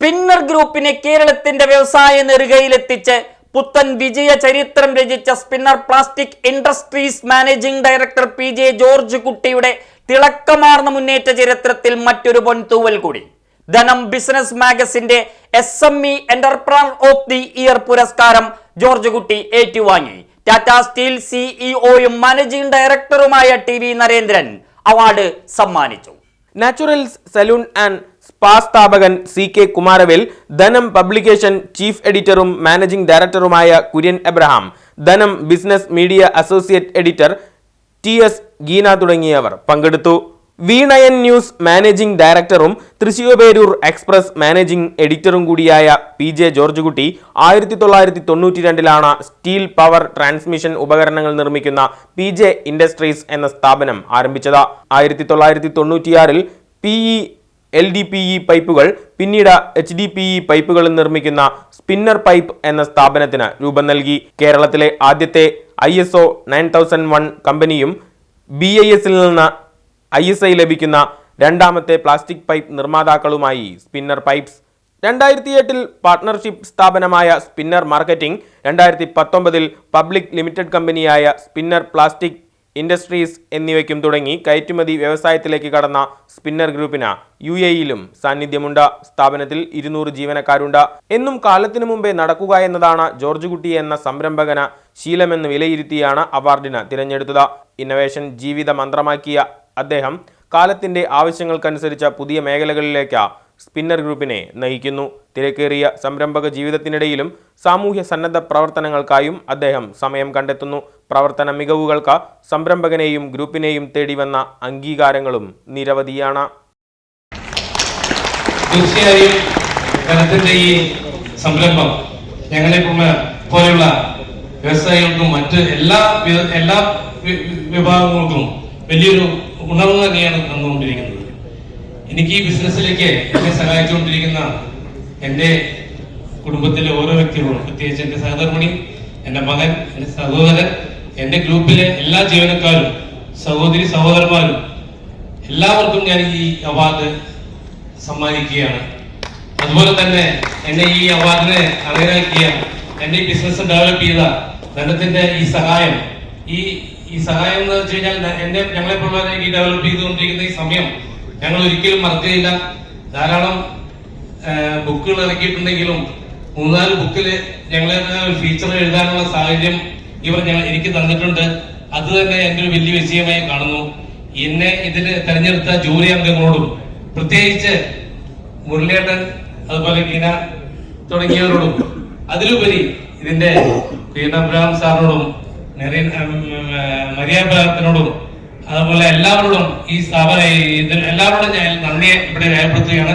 Spinner ഗ്രൂപ്പിനെ കേരളത്തിന്റെ വ്യവസായ നെറുകയിലെത്തിച്ച് പുത്തൻ വിജയ ചരിത്രം രചിച്ച spinner plastic industries managing director P J George കുട്ടിയുടെ തിളക്കമാർന്ന മുന്നേറ്റ ചരിത്രത്തിൽ മറ്റൊരു പൊൻതൂവൽ കൂടി. Dhanam business മാഗസിന്റെ S M E entrepreneur of the year പുരസ്കാരം ജോർജ് കുട്ടി ഏറ്റുവാങ്ങി. ടാറ്റ സ്റ്റീൽ സിഇഒയും മാനേജിംഗ് ഡയറക്ടറുമായ ടി വി നരേന്ദ്രൻ അവാർഡ് സമ്മാനിച്ചു. നാച്ചുറൽസ് സലൂൺ ആൻഡ് സ്പാ സ്ഥാപകൻ C K Kumaravel Dhanam publication chief എഡിറ്ററും managing ഡയറക്ടറുമായ Kurian Abraham Dhanam business media associate editor T S Geena തുടങ്ങിയവർ പങ്കെടുത്തു. വീണയൻ news managing ഡയറക്ടറും തൃശ്ശൂപേരൂർ എക്സ്പ്രസ് മാനേജിംഗ് എഡിറ്ററും കൂടിയായ പി ജെ ജോർജ് കുട്ടി ആയിരത്തി തൊള്ളായിരത്തി തൊണ്ണൂറ്റി രണ്ടിലാണ് സ്റ്റീൽ പവർ ട്രാൻസ്മിഷൻ ഉപകരണങ്ങൾ നിർമ്മിക്കുന്ന പി ജെ ഇൻഡസ്ട്രീസ് എന്ന സ്ഥാപനം ആരംഭിച്ചത്. ആയിരത്തി തൊള്ളായിരത്തി തൊണ്ണൂറ്റിയാറിൽ P E L D P E പൈപ്പുകൾ പിന്നീട് എച്ച് ഡി പി ഇ പൈപ്പുകൾ നിർമ്മിക്കുന്ന സ്പിന്നർ പൈപ്പ് എന്ന സ്ഥാപനത്തിന് രൂപം നൽകി. കേരളത്തിലെ ആദ്യത്തെ I S O nine thousand one കമ്പനിയും ബി ഐ എസിൽ നിന്ന് ഐ എസ് ഐ ലഭിക്കുന്ന രണ്ടാമത്തെ പ്ലാസ്റ്റിക് പൈപ്പ് നിർമ്മാതാക്കളുമായി സ്പിന്നർ പൈപ്പ്സ്. രണ്ടായിരത്തി എട്ടിൽ പാർട്ട്ണർഷിപ്പ് സ്ഥാപനമായ സ്പിന്നർ മാർക്കറ്റിംഗ് രണ്ടായിരത്തി പത്തൊമ്പതിൽ പബ്ലിക് ലിമിറ്റഡ് കമ്പനിയായ സ്പിന്നർ പ്ലാസ്റ്റിക് ഇൻഡസ്ട്രീസ് എന്നിവയ്ക്കും തുടങ്ങി കയറ്റുമതി വ്യവസായത്തിലേക്ക് കടന്ന സ്പിന്നർ ഗ്രൂപ്പിന് യു എയിലും സാന്നിധ്യമുണ്ട്. സ്ഥാപനത്തിൽ ഇരുന്നൂറ് ജീവനക്കാരുണ്ട്. എന്നും കാലത്തിനു മുമ്പേ നടക്കുക എന്നതാണ് ജോർജ് കുട്ടി എന്ന സംരംഭകന് ശീലമെന്ന് വിലയിരുത്തിയാണ് അവാർഡിന് തിരഞ്ഞെടുത്തത്. ഇന്നവേഷൻ ജീവിത മന്ത്രമാക്കിയ അദ്ദേഹം കാലത്തിന്റെ ആവശ്യങ്ങൾക്കനുസരിച്ച പുതിയ മേഖലകളിലേക്ക് സ്പിന്നർ ഗ്രൂപ്പിനെ നയിക്കുന്നു. തിരക്കേറിയ സംരംഭക ജീവിതത്തിനിടയിലും സാമൂഹ്യ സന്നദ്ധ പ്രവർത്തനങ്ങൾക്കായും അദ്ദേഹം സമയം കണ്ടെത്തുന്നു. പ്രവർത്തന മികവുകൾക്ക് സംരംഭകനെയും ഗ്രൂപ്പിനെയും തേടി വന്ന അംഗീകാരങ്ങളും നിരവധിയാണ്. ഈ സംരംഭം വ്യവസായികൾക്കും മറ്റ് എല്ലാ എല്ലാ വിഭാഗങ്ങൾക്കും വലിയൊരു ഉണർവ് തന്നെയാണ് തന്നുകൊണ്ടിരിക്കുന്നത്. എനിക്ക് ഈ ബിസിനസ്സിലേക്ക് എന്നെ സഹായിച്ചുകൊണ്ടിരിക്കുന്ന എന്റെ കുടുംബത്തിലെ ഓരോ വ്യക്തികളും പ്രത്യേകിച്ച് എന്റെ സഹധർമ്മിണി എന്റെ മകൻ എന്റെ സഹോദരൻ എന്റെ ഗ്രൂപ്പിലെ എല്ലാ ജീവനക്കാരും സഹോദരി സഹോദരന്മാരും എല്ലാവർക്കും ഞാൻ ഈ അവാർഡ് സമ്മാനിക്കുകയാണ്. അതുപോലെ തന്നെ എന്നെ ഈ അവാർഡിനെ അർഹരാക്കിയ എന്റെ ഈ ബിസിനസ് ഡെവലപ്പ് ചെയ്ത ധനത്തിന്റെ ഈ സഹായം ഈ ഈ സഹായം എന്ന് വെച്ച് കഴിഞ്ഞാൽ എന്നെ ഞങ്ങളെ പോലുള്ളവരെ ഈ ഡെവലപ്പ് ചെയ്തുകൊണ്ടിരിക്കുന്ന ഈ സമയം ഞങ്ങൾ ഒരിക്കലും മറക്കുകയില്ല. ധാരാളം ബുക്കുകൾ ഇറക്കിയിട്ടുണ്ടെങ്കിലും മൂന്നാൽ ബുക്കിൽ ഞങ്ങളെ ഒരു ഫീച്ചർ എഴുതാനുള്ള സാഹചര്യം ഇവർ ഞങ്ങൾ എനിക്ക് തന്നിട്ടുണ്ട്. അത് തന്നെ എന്റെ ഒരു വലിയ വിജയമായി കാണുന്നു. എന്നെ ഇതിന് തെരഞ്ഞെടുത്ത ജൂറി അംഗങ്ങളോടും പ്രത്യേകിച്ച് മുരളിയേട്ടൻ അതുപോലെ ഗീന തുടങ്ങിയവരോടും അതിലുപരി ഇതിന്റെ ഗീന അബ്രഹാം സാറിനോടും മരിയ അബ്രഹാത്തിനോടും അതുപോലെ എല്ലാവരോടും ഈ സ്ഥാപന എല്ലാവരോടും ഞാൻ നന്ദിയെ ഇവിടെ രേഖപ്പെടുത്തുകയാണ്.